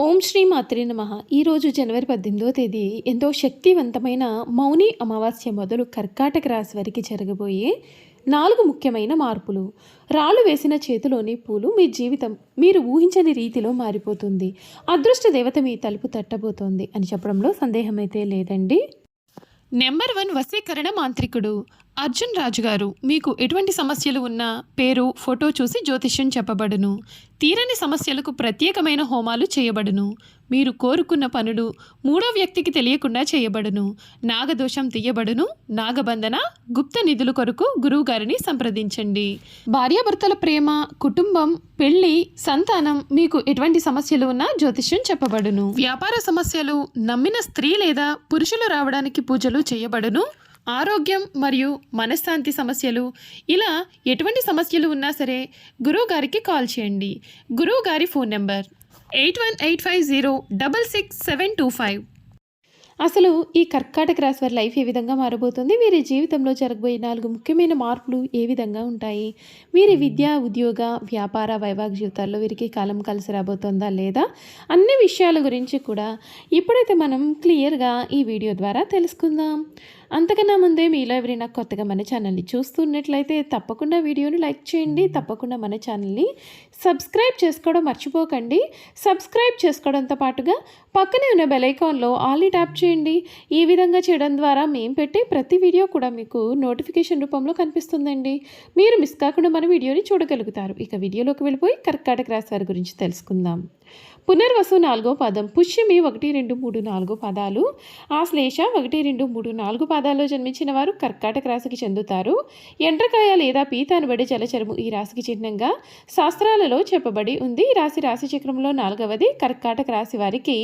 ఓం శ్రీ మాత్రి నమ. ఈరోజు జనవరి పద్దెనిమిదో తేదీ ఎంతో శక్తివంతమైన మౌని అమావాస్య మొదలు కర్కాటక రాశి వారికి జరగబోయే నాలుగు ముఖ్యమైన మార్పులు. రాళ్ళు వేసిన చేతిలోని పూలు మీ జీవితం మీరు ఊహించని రీతిలో మారిపోతుంది. అదృష్ట దేవత మీ తలుపు తట్టబోతోంది అని చెప్పడంలో సందేహమైతే లేదండి. నెంబర్ వన్ వశీకరణ మాంత్రికుడు. అర్జున్ రాజు గారు మీకు ఎటువంటి సమస్యలు ఉన్నా పేరు ఫోటో చూసి జ్యోతిష్యం చెప్పబడును. తీరని సమస్యలకు ప్రత్యేకమైన హోమాలు చేయబడును. మీరు కోరుకున్న పనులు మూడో వ్యక్తికి తెలియకుండా చేయబడును. నాగదోషం తీయబడును. నాగబంధన గుప్త నిధుల కొరకు గురువుగారిని సంప్రదించండి. భార్యాభర్తల ప్రేమ కుటుంబం పెళ్ళి సంతానం మీకు ఎటువంటి సమస్యలు ఉన్నా జ్యోతిష్యం చెప్పబడును. వ్యాపార సమస్యలు నమ్మిన స్త్రీ లేదా పురుషులు రావడానికి పూజలు చేయబడును. ఆరోగ్యం మరియు మనశ్శాంతి సమస్యలు. ఇలా ఎటువంటి సమస్యలు ఉన్నా సరే గురువు గారికి కాల్ చేయండి. గురువు గారి phone number eight one eight five zero double six seven two five. అసలు ఈ కర్కాటక రాశి వారి లైఫ్ ఏ విధంగా మారబోతుంది? వీరి జీవితంలో జరగబోయే నాలుగు ముఖ్యమైన మార్పులు ఏ విధంగా ఉంటాయి? వీరి విద్య ఉద్యోగ వ్యాపార వైవాహిక జీవితాల్లో వీరికి కాలం కలిసి రాబోతుందా లేదా? అన్ని విషయాల గురించి కూడా ఇప్పుడైతే మనం క్లియర్గా ఈ వీడియో ద్వారా తెలుసుకుందాం. అంతకన్నా ముందే మీలో ఎవరైనా కొత్తగా మన ఛానల్ని చూస్తున్నట్లయితే తప్పకుండా వీడియోని లైక్ చేయండి. తప్పకుండా మన ఛానల్ని సబ్స్క్రైబ్ చేసుకోవడం మర్చిపోకండి. సబ్స్క్రైబ్ చేసుకోవడంతో పాటుగా పక్కనే ఉన్న బెలైకాన్లో ఆల్ని ట్యాప్ చేయండి. ఈ విధంగా చేయడం ద్వారా మేము పెట్టే ప్రతి వీడియో కూడా మీకు నోటిఫికేషన్ రూపంలో కనిపిస్తుందండి. మీరు మిస్ కాకుండా మన వీడియోని చూడగలుగుతారు. ఇక వీడియోలోకి వెళ్ళిపోయి కర్కాటక రాశి వారి గురించి తెలుసుకుందాం. పునర్వసు నాలుగో పదం. పుష్యమి ఒకటి రెండు మూడు నాలుగు పదాలు. ఆశ్లేష ఒకటి రెండు మూడు నాలుగు పాదాల్లో జన్మించిన వారు కర్కాటక రాశికి చెందుతారు. ఎండ్రకాయ లేదా పీత అనబడే జలచరము ఈ రాశికి చిహ్నంగా శాస్త్రాలలో చెప్పబడి ఉంది. ఈ రాశి రాశి చక్రంలో నాలుగవది కర్కాటక రాశి వారికి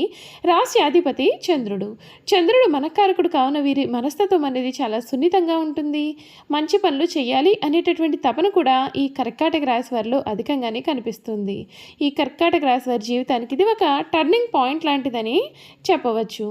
రాశి అధిపతి చంద్రుడు. చంద్రుడు మనకారకుడు కావున వీరి మనస్తత్వం అనేది చాలా సున్నితంగా ఉంటుంది. మంచి పనులు చేయాలి అనేటటువంటి తపన కూడా ఈ కర్కాటక రాశి వారిలో అధికంగానే కనిపిస్తుంది. ఈ కర్కాటక రాశి వారి జీవితానికి ఇది ఒక టర్నింగ్ పాయింట్ లాంటిదని చెప్పవచ్చు.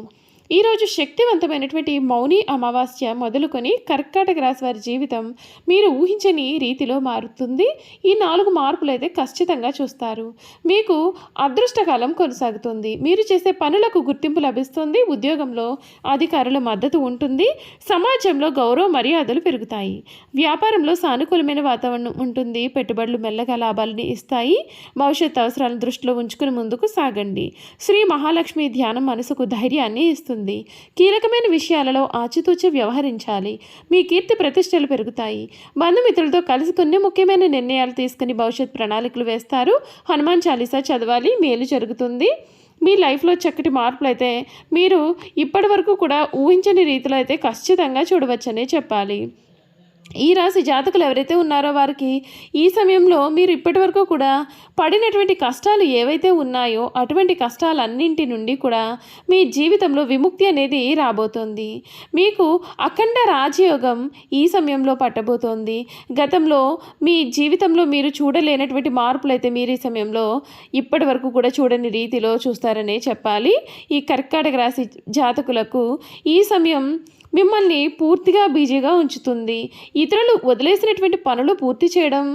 ఈరోజు శక్తివంతమైనటువంటి మౌని అమావాస్య మొదలుకొని కర్కాటక రాశి వారి జీవితం మీరు ఊహించని రీతిలో మారుతుంది. ఈ నాలుగు మార్పులు అయితే ఖచ్చితంగా చూస్తారు. మీకు అదృష్టకాలం కొనసాగుతుంది. మీరు చేసే పనులకు గుర్తింపు లభిస్తుంది. ఉద్యోగంలో అధికారుల మద్దతు ఉంటుంది. సమాజంలో గౌరవ మర్యాదలు పెరుగుతాయి. వ్యాపారంలో సానుకూలమైన వాతావరణం ఉంటుంది. పెట్టుబడులు మెల్లగా లాభాలని ఇస్తాయి. భవిష్యత్ అవసరాలను దృష్టిలో ఉంచుకుని ముందుకు సాగండి. శ్రీ మహాలక్ష్మి ధ్యానం మనసుకు ధైర్యాన్ని ఇస్తుంది. కీలకమైన విషయాలలో ఆచితూచి వ్యవహరించాలి. మీ కీర్తి ప్రతిష్టలు పెరుగుతాయి. బంధుమిత్రులతో కలిసి కొన్ని ముఖ్యమైన నిర్ణయాలు తీసుకుని భవిష్యత్ ప్రణాళికలు వేస్తారు. హనుమాన్ చాలీసా చదవాలి. మేలు జరుగుతుంది. మీ లైఫ్లో చక్కటి మార్పులు అయితే మీరు ఇప్పటి వరకు కూడా ఊహించని రీతిలో అయితే ఖచ్చితంగా చూడవచ్చనే చెప్పాలి. ఈ రాశి జాతకులు ఎవరైతే ఉన్నారో వారికి ఈ సమయంలో మీరు ఇప్పటివరకు కూడా పడినటువంటి కష్టాలు ఏవైతే ఉన్నాయో అటువంటి కష్టాలన్నింటి నుండి కూడా మీ జీవితంలో విముక్తి అనేది రాబోతోంది. మీకు అఖండ రాజయోగం ఈ సమయంలో పట్టబోతోంది. గతంలో మీ జీవితంలో మీరు చూడలేనటువంటి మార్పులు అయితే మీరు ఈ సమయంలో ఇప్పటి వరకు కూడా చూడని రీతిలో చూస్తారనే చెప్పాలి. ఈ కర్కాటక రాశి జాతకులకు ఈ సమయం మిమ్మల్ని పూర్తిగా బిజీగా ఉంచుతుంది. ఇతరులు వదిలేసినటువంటి పనులు పూర్తి చేయడం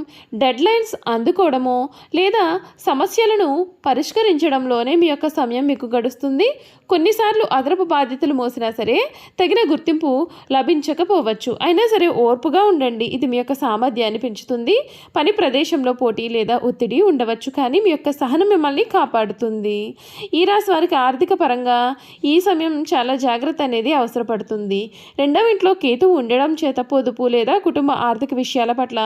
డెడ్ లైన్స్ అందుకోవడము లేదా సమస్యలను పరిష్కరించడంలోనే మీ యొక్క సమయం మీకు గడుస్తుంది. కొన్నిసార్లు అదనపు బాధ్యతలు మోసినా సరే తగిన గుర్తింపు లభించకపోవచ్చు. అయినా సరే ఓర్పుగా ఉండండి. ఇది మీ యొక్క సామర్థ్యాన్ని పెంచుతుంది. పని ప్రదేశంలో పోటీ లేదా ఒత్తిడి ఉండవచ్చు. కానీ మీ యొక్క సహనం మిమ్మల్ని కాపాడుతుంది. ఈ రాశి వారికి ఆర్థిక పరంగా ఈ సమయం చాలా జాగ్రత్త అనేది అవసరపడుతుంది. రెండవ ఇంట్లో కేతు ఉండడం చేత పొదుపు లేదా కుటుంబ ఆర్థిక విషయాల పట్ల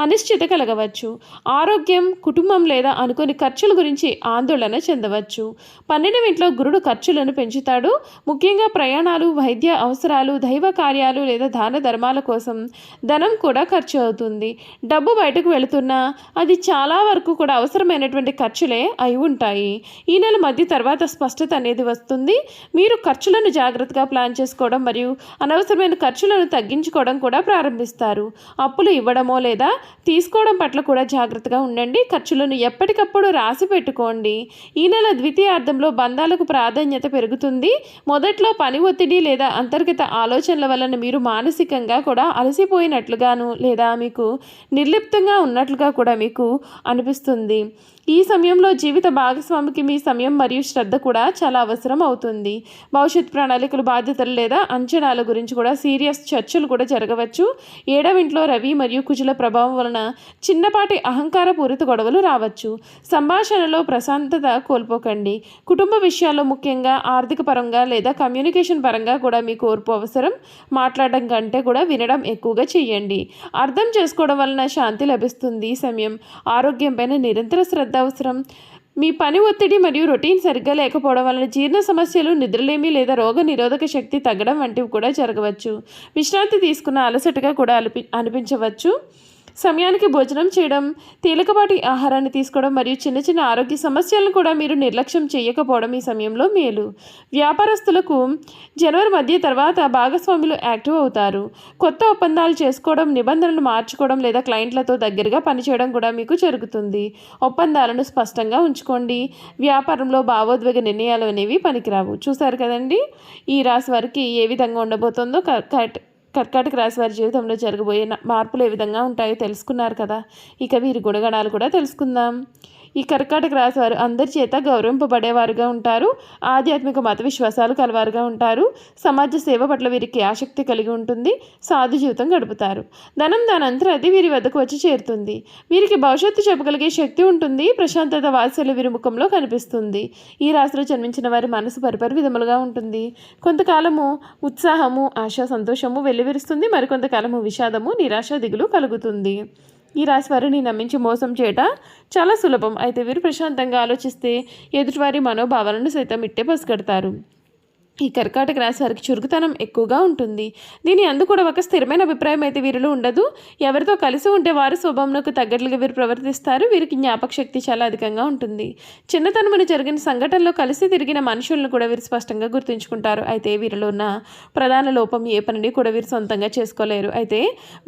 అనిశ్చిత కలగవచ్చు. ఆరోగ్యం కుటుంబం లేదా అనుకోని ఖర్చుల గురించి ఆందోళన చెందవచ్చు. పన్నెండవ ఇంట్లో గురుడు ఖర్చులను పెంచుతాడు. ముఖ్యంగా ప్రయాణాలు వైద్య అవసరాలు దైవ కార్యాలు లేదా దాన ధర్మాల కోసం ధనం కూడా ఖర్చు అవుతుంది. డబ్బు బయటకు వెళుతున్నా అది చాలా వరకు కూడా అవసరమైనటువంటి ఖర్చులే అయి ఉంటాయి. ఈ నెల మధ్య తర్వాత స్పష్టత అనేది వస్తుంది. మీరు ఖర్చులను జాగ్రత్తగా ప్లాన్ చేసుకోవడం మరియు అనవసరమైన ఖర్చులను తగ్గించుకోవడం కూడా ప్రారంభిస్తారు. అప్పులు ఇవ్వడమో లేదా తీసుకోవడం పట్ల కూడా జాగ్రత్తగా ఉండండి. ఖర్చులను ఎప్పటికప్పుడు రాసి పెట్టుకోండి. ఈ నెల ద్వితీయార్థంలో బంధాలకు ప్రాధాన్యత పెరుగుతుంది. మొదట్లో పని ఒత్తిడి లేదా అంతర్గత ఆలోచనల వలన మీరు మానసికంగా కూడా అలసిపోయినట్లుగాను లేదా మీకు నిర్లిప్తంగా ఉన్నట్లుగా కూడా మీకు అనిపిస్తుంది. ఈ సమయంలో జీవిత భాగస్వామికి మీ సమయం మరియు శ్రద్ధ కూడా చాలా అవసరం అవుతుంది. భవిష్యత్ ప్రణాళికలు బాధ్యతలు లేదా అంచనాల గురించి కూడా సీరియస్ చర్చలు కూడా జరగవచ్చు. ఏడవింట్లో రవి మరియు కుజుల ప్రభావం వలన చిన్నపాటి అహంకార పూరిత గొడవలు రావచ్చు. సంభాషణలో ప్రశాంతత కోల్పోకండి. కుటుంబ విషయాల్లో ముఖ్యంగా ఆర్థిక పరంగా లేదా కమ్యూనికేషన్ పరంగా కూడా మీకు ఓర్పు అవసరం. మాట్లాడడం కంటే కూడా వినడం ఎక్కువగా చేయండి. అర్థం చేసుకోవడం వలన శాంతి లభిస్తుంది ఈ సమయం. ఆరోగ్యంపైన నిరంతర శ్రద్ధ అవసరం. మీ పని ఒత్తిడి మరియు రొటీన్ సరిగ్గా లేకపోవడం వలన జీర్ణ సమస్యలు నిద్రలేమి లేదా రోగ నిరోధక శక్తి తగ్గడం వంటివి కూడా జరగవచ్చు. విశ్రాంతి తీసుకున్న అలసటగా కూడా అనిపి అనిపించవచ్చు. సమయానికి భోజనం చేయడం తేలికపాటి ఆహారాన్ని తీసుకోవడం మరియు చిన్న చిన్న ఆరోగ్య సమస్యలను కూడా మీరు నిర్లక్ష్యం చేయకపోవడం ఈ సమయంలో మేలు. వ్యాపారస్తులకు జనవరి మధ్య తర్వాత భాగస్వాములు యాక్టివ్ అవుతారు. కొత్త ఒప్పందాలు చేసుకోవడం నిబంధనలు మార్చుకోవడం లేదా క్లయింట్లతో దగ్గరగా పనిచేయడం కూడా మీకు జరుగుతుంది. ఒప్పందాలను స్పష్టంగా ఉంచుకోండి. వ్యాపారంలో భావోద్వేగ నిర్ణయాలు అనేవి పనికిరావు. చూసారు కదండి? ఈ రాశి వారికి ఏ విధంగా ఉండబోతుందో కరెక్ట్ కర్కాటక రాశి వారి జీవితంలో జరగబోయే మార్పులు ఏ విధంగా ఉంటాయో తెలుసుకున్నారు కదా. ఇక వీరి గుణగణాలు కూడా తెలుసుకుందాం. ఈ కర్కాటక రాశి వారు అందరి చేత గౌరవింపబడేవారుగా ఉంటారు. ఆధ్యాత్మిక మత విశ్వాసాలు కలవారుగా ఉంటారు. సమాజ సేవ పట్ల వీరికి ఆసక్తి కలిగి ఉంటుంది. సాధు జీవితం గడుపుతారు. ధనం దానంతరం అది వీరి వద్దకు వచ్చి చేరుతుంది. వీరికి భవిష్యత్తు చెప్పగలిగే శక్తి ఉంటుంది. ప్రశాంతత వాత్సల్య వీరి ముఖంలో కనిపిస్తుంది. ఈ రాశిలో జన్మించిన వారి మనసు పరిపరి విధములుగా ఉంటుంది. కొంతకాలము ఉత్సాహము ఆశ సంతోషము వెల్లివిరుస్తుంది. మరికొంతకాలము విషాదము నిరాశ దిగులు కలుగుతుంది. ఈ రాశి వారిని నమ్మించి మోసం చేయట చాలా సులభం. అయితే వీరు ప్రశాంతంగా ఆలోచిస్తే ఎదుటివారి మనోభావాలను సైతం ఇట్టే పసిగడతారు. ఈ కర్కాటక రాశి వారికి చురుకుతనం ఎక్కువగా ఉంటుంది. దీని అందు కూడా ఒక స్థిరమైన అభిప్రాయం అయితే వీరిలో ఉండదు. ఎవరితో కలిసి ఉంటే వారు స్వభావంలోకి తగ్గట్లుగా వీరు ప్రవర్తిస్తారు. వీరికి జ్ఞాపక శక్తి చాలా అధికంగా ఉంటుంది. చిన్నతనమున జరిగిన సంఘటనలో కలిసి తిరిగిన మనుషులను కూడా వీరు స్పష్టంగా గుర్తుంచుకుంటారు. అయితే వీరిలో ఉన్న ప్రధాన లోపం ఏ పనిని కూడా వీరు సొంతంగా చేసుకోలేరు. అయితే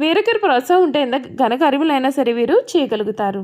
వేరొకరి ప్రోత్సాహం ఉంటే ఎంత ఘనకార్యములైనా సరే వీరు చేయగలుగుతారు.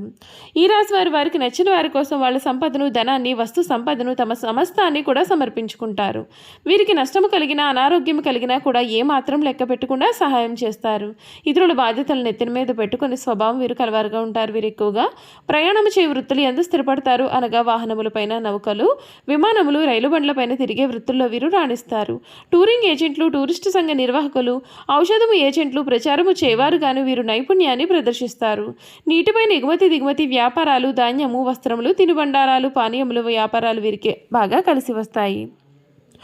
ఈ రాశి వారు వారికి నచ్చిన వారి కోసం వాళ్ళ సంపదను ధనాన్ని వస్తు సంపదను తమ సమస్తాన్ని కూడా సమర్పించుకుంటారు. వీరికి నష్టము కలిగినా అనారోగ్యం కలిగినా కూడా ఏమాత్రం లెక్క పెట్టకుండా సహాయం చేస్తారు. ఇతరుల బాధ్యతలు నెత్తిన మీద పెట్టుకుని స్వభావం వీరు కలవారుగా ఉంటారు. వీరు ఎక్కువగా ప్రయాణం చే వృత్తులు ఎందు స్థిరపడతారు. అనగా వాహనములపైన నౌకలు విమానములు రైలు బండ్లపైన తిరిగే వృత్తుల్లో వీరు రాణిస్తారు. టూరింగ్ ఏజెంట్లు టూరిస్టు సంఘ నిర్వాహకులు ఔషధము ఏజెంట్లు ప్రచారము చేవారుగాను వీరు నైపుణ్యాన్ని ప్రదర్శిస్తారు. నీటిపైన ఎగుమతి దిగుమతి వ్యాపారాలు ధాన్యము వస్త్రములు తినుబండారాలు పానీయములు వ్యాపారాలు వీరికి బాగా కలిసి వస్తాయి.